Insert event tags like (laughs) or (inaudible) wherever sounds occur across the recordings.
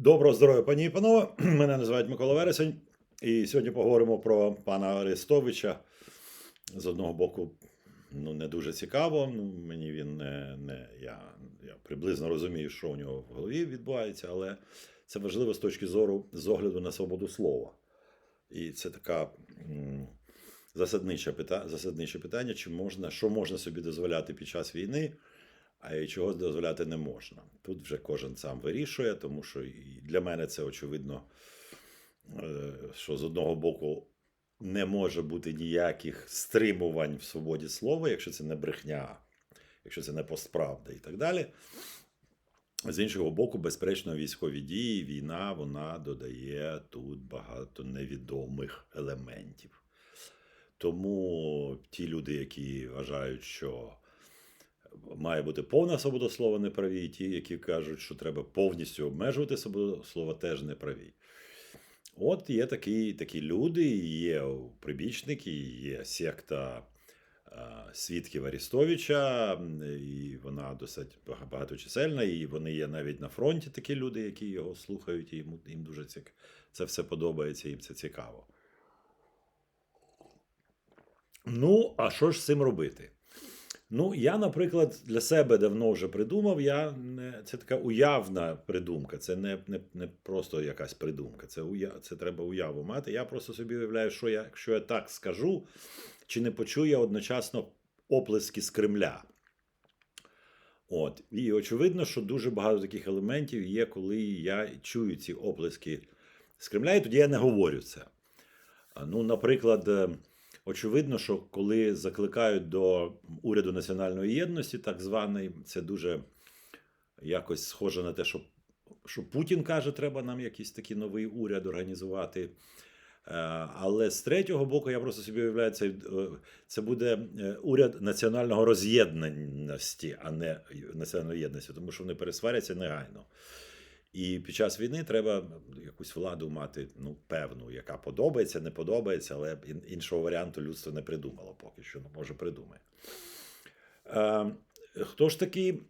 Доброго здоров'я, пані і панове. (clears throat) Мене називають Микола Вересень. І сьогодні поговоримо про пана Арестовича. З одного боку, ну, не дуже цікаво. Ну, мені він не, не я, я приблизно розумію, що у нього в голові відбувається, але це важливо з точки зору з огляду на свободу слова. І це така засадниче, питання, засадниче питання, чи можна, що можна собі дозволяти під час війни, а і чого дозволяти не можна. Тут вже кожен сам вирішує, тому що і для мене це очевидно, е, що з одного боку не може бути ніяких стримувань в свободі слова, якщо це не брехня, якщо це не постправда і так далі. З іншого боку, безперечно, військові дії, війна вона додає тут багато невідомих елементів. Тому ті люди, які вважають, що має бути повна свобода слова, не праві, і ті, які кажуть, що треба повністю обмежувати свободу слова, теж не праві. От є такі, такі люди, є прибічники, є секта свідків Арістовича, і вона досить багаточисельна, і вони є навіть на фронті такі люди, які його слухають, і їм, їм дуже цік... це все подобається, їм це цікаво. Ну, а що ж з цим робити? Ну, я, наприклад, для себе давно вже придумав. Я не, це така уявна придумка, це не, не, не просто якась придумка. Це, уя, це треба уяву мати. Я просто собі уявляю, що я, якщо я так скажу, чи не почую я одночасно оплески з Кремля. От. І очевидно, що дуже багато таких елементів є, коли я чую ці оплески з Кремля, і тоді я не говорю це. Ну, наприклад, е, очевидно, що коли закликають до уряду національної єдності, так званий, це дуже якось схоже на те, що, що Путін каже, треба нам якийсь такий новий уряд організувати. Е, Але з третього боку, я просто собі уявляю, це, е, це буде е, уряд національного роз'єднаності, а не національної єдності, тому що вони пересваряться негайно. І під час війни треба якусь владу мати, ну, певну, яка подобається, не подобається, але іншого варіанту людство не придумало поки що, ну, може придумає. Е, хто ж такий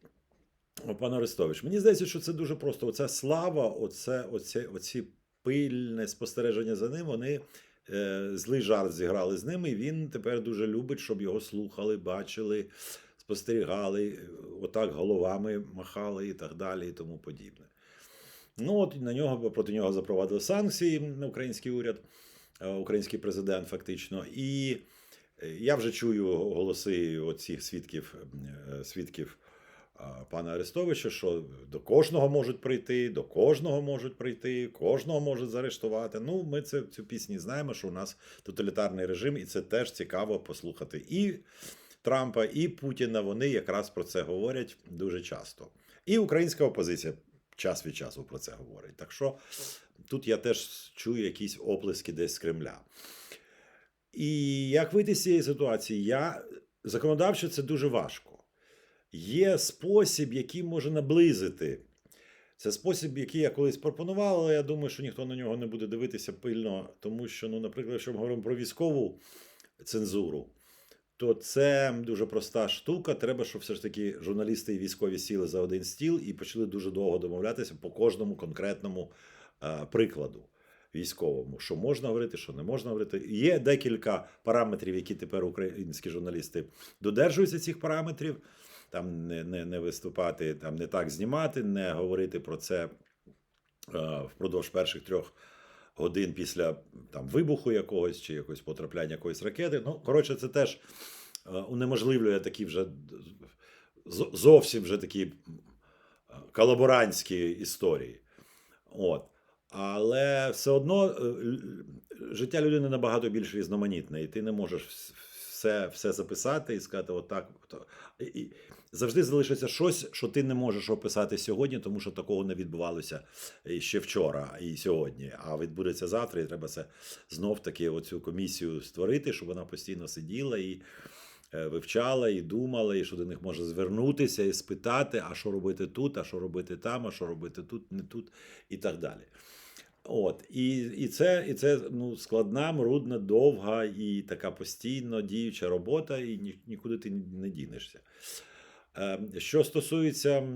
пан Арестович? Мені здається, що це дуже просто. Оця слава, оце, оце, оці пильне спостереження за ним, вони е, злий жарт зіграли з ним, і він тепер дуже любить, щоб його слухали, бачили, спостерігали, отак головами махали і так далі, і тому подібне. Ну, от на нього проти нього запровадили санкції український уряд, е, український президент, фактично. І е, я вже чую голоси оцих свідків, е, свідків пана Арестовича, що до кожного можуть прийти, до кожного можуть прийти, кожного можуть заарештувати. Ну, ми це цю пісню знаємо, що у нас тоталітарний режим, і це теж цікаво послухати. І Трампа, і Путіна вони якраз про це говорять дуже часто. І українська опозиція час від часу про це говорить. Так що тут я теж чую якісь оплески десь з Кремля. І як вийти з цієї ситуації? Я законодавчо це дуже важко. Є спосіб, який може наблизити. Це спосіб, який я колись пропонував, але я думаю, що ніхто на нього не буде дивитися пильно, тому що, ну, наприклад, якщо ми говоримо про військову цензуру, то це дуже проста штука. Треба, щоб все ж таки журналісти і військові сіли за один стіл і почали дуже довго домовлятися по кожному конкретному е, прикладу військовому, що можна говорити, що не можна говорити. Є декілька параметрів, які тепер українські журналісти додержуються цих параметрів. Там не, не, не виступати, там не так знімати, не говорити про це е, впродовж перших трьох годин після там, вибуху якогось чи якогось потрапляння якоїсь ракети. Ну, коротше, це теж е, унеможливлює такі вже зовсім вже такі колаборантські історії. От. Але все одно е, життя людини набагато більш різноманітне, і ти не можеш все, все записати і сказати, отак. І, і завжди залишиться щось, що ти не можеш описати сьогодні, тому що такого не відбувалося ще вчора і сьогодні. А відбудеться завтра, і треба це знов таки оцю комісію створити, щоб вона постійно сиділа і е, вивчала, і думала, і що до них може звернутися і спитати, а що робити тут, а що робити там, а що робити тут, не тут, і так далі. От, і, і це, і це ну, складна, мрудна, довга і така постійно діюча робота, і ні, нікуди ти не дінешся. Е, Що стосується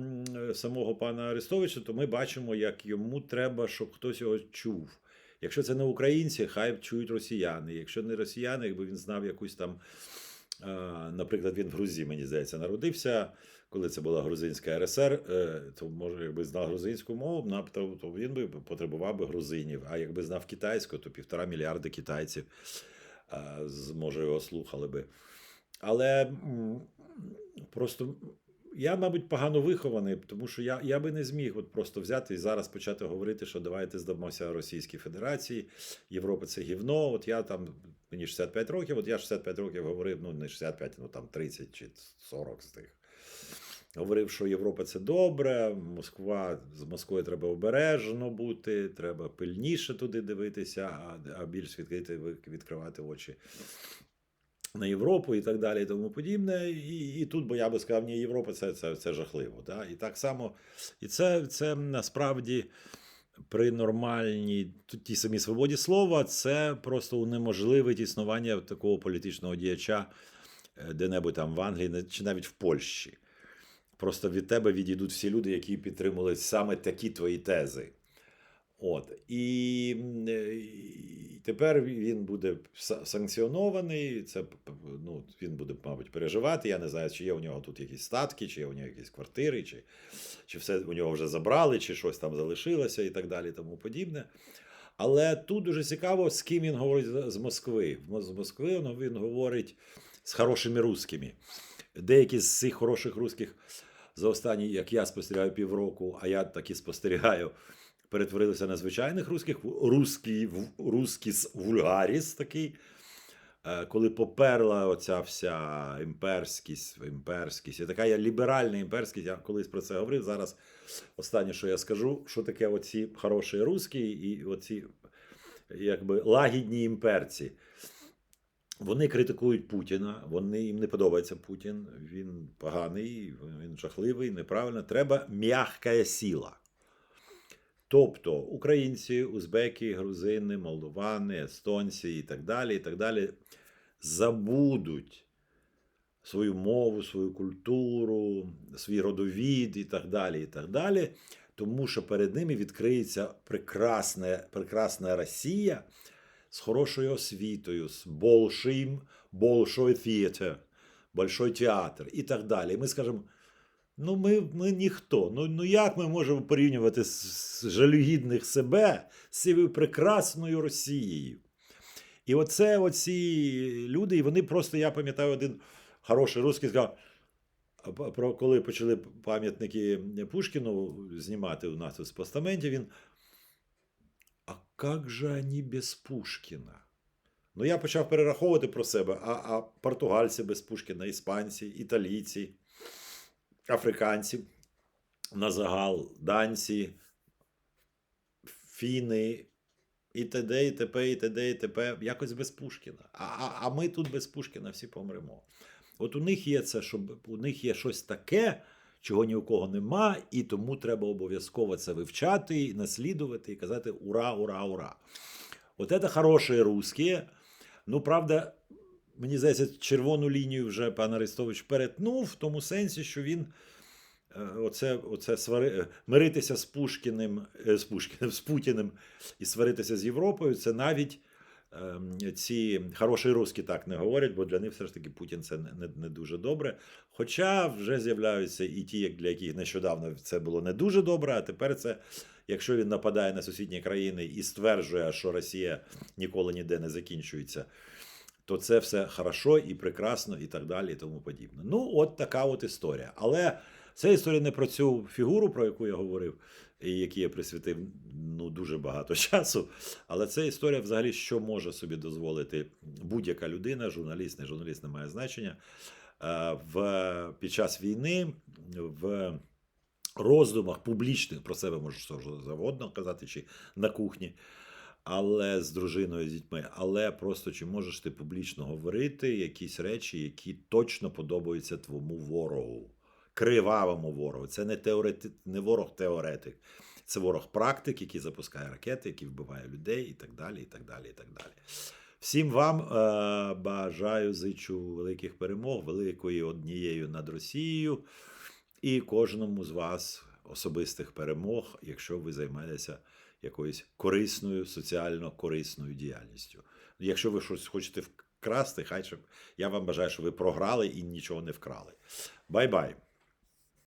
самого пана Арестовича, то ми бачимо, як йому треба, щоб хтось його чув. Якщо це не українці, хай чують росіяни. Якщо не росіяни, якби він знав якусь там, наприклад, він в Грузії, мені здається, народився, коли це була грузинська РСР, е, то може, якби знав грузинську мову, то він би потребував би грузинів. А якби знав китайську, то півтора мільярди китайців може його слухали би. Але просто я, мабуть, погано вихований, тому що я, я би не зміг от просто взяти і зараз почати говорити, що давайте здамося Російській Федерації, Європа це гівно. От я там, мені 65 років, от я 65 років говорив, ну не 65, ну там 30 чи 40 з тих. Говорив, що Європа це добре, Москва з Москвою треба обережно бути, треба пильніше туди дивитися, а, а більш відкрити відкривати очі на Європу і так далі, і тому подібне. І, і тут, бо я би сказав, ні, Європа це, це, це жахливо. Да? І так само, і це, це насправді при нормальній тій самій свободі слова, це просто унеможливить існування такого політичного діяча е, де-небудь там в Англії чи навіть в Польщі. Просто від тебе відійдуть всі люди, які підтримали саме такі твої тези. От. І, е, і тепер він буде санкціонований. Це ну, він буде, мабуть, переживати. Я не знаю, чи є у нього тут якісь статки, чи є у нього якісь квартири, чи, чи все у нього вже забрали, чи щось там залишилося і так далі, тому подібне. Але тут дуже цікаво, з ким він говорить з- Москви. З Москви він- він говорить з хорошими русскими. Деякі з цих хороших русських за останні, як я спостерігаю півроку, а я таки спостерігаю, перетворилися на звичайних русських. Русський, русськіс вульгаріс такий. Е, Коли поперла оця вся імперськість, імперськість, і така я ліберальна імперськість, я колись про це говорив. Зараз останнє, що я скажу, що таке оці хороші русські і оці якби лагідні імперці. Вони критикують Путіна, вони їм не подобається Путін. Він поганий, він жахливий, неправильно. Треба м'яка сила. Тобто українці, узбеки, грузини, молдовани, естонці і так далі, і так далі забудуть свою мову, свою культуру, свій родовід і так далі, і так далі. Тому що перед ними відкриється прекрасна, прекрасна Росія з хорошою освітою, з большим, большой театр, большой театр і так далі. І ми скажемо, ну ми, ми ніхто. Ну, ну як ми можемо порівнювати з, з жалюгідних себе з цією прекрасною Росією? І оце оці люди, і вони просто, я пам'ятаю, один хороший русський сказав, про коли почали пам'ятники Пушкіну знімати у нас з постаментів, він. А як же вони без Пушкіна? Ну, я почав перераховувати про себе, а, а португальці без Пушкіна, іспанці, італійці, африканці, на загал, данці, фіни, і т.д., і т.п., і т.д., і т.п. Якось без Пушкіна. А, а, а ми тут без Пушкіна всі помремо. От у них є це, щоб у них є щось таке, чого ні у кого нема, і тому треба обов'язково це вивчати, наслідувати і казати ура, ура, ура. От це хороші русські. Ну, правда, мені здається, червону лінію вже пан Арестович перетнув в тому сенсі, що він. е, Оце, оце свари... е, миритися з Пушкіним, е, з Пушкіним, з Путіним і сваритися з Європою, це навіть ем, ці хороші русські так не говорять, бо для них все ж таки Путін це не, не дуже добре. Хоча вже з'являються і ті, для яких нещодавно це було не дуже добре, а тепер це, якщо він нападає на сусідні країни і стверджує, що Росія ніколи ніде не закінчується, то це все хорошо і прекрасно, і так далі, і тому подібне. Ну, от така от історія. Але це історія не про цю фігуру, про яку я говорив, і якій я присвятив ну, дуже багато (laughs) часу. Але це історія, взагалі, що може собі дозволити будь-яка людина, журналіст, не журналіст, не має значення. е, В, під час війни в роздумах публічних про себе можу що завгодно казати, чи на кухні, але з дружиною, з дітьми. Але просто чи можеш ти публічно говорити якісь речі, які точно подобаються твоєму ворогу, кривавому ворогу. Це не, теорети... не ворог теоретик, це ворог практик, який запускає ракети, який вбиває людей і так далі. і так далі, і так далі. Всім вам е, бажаю зичу великих перемог, великої однією над Росією. і кожному з вас особистих перемог, якщо ви займаєтеся якоюсь корисною, соціально корисною діяльністю. Якщо ви щось хочете вкрасти, хай щоб я вам бажаю, щоб ви програли і нічого не вкрали. Бай-бай!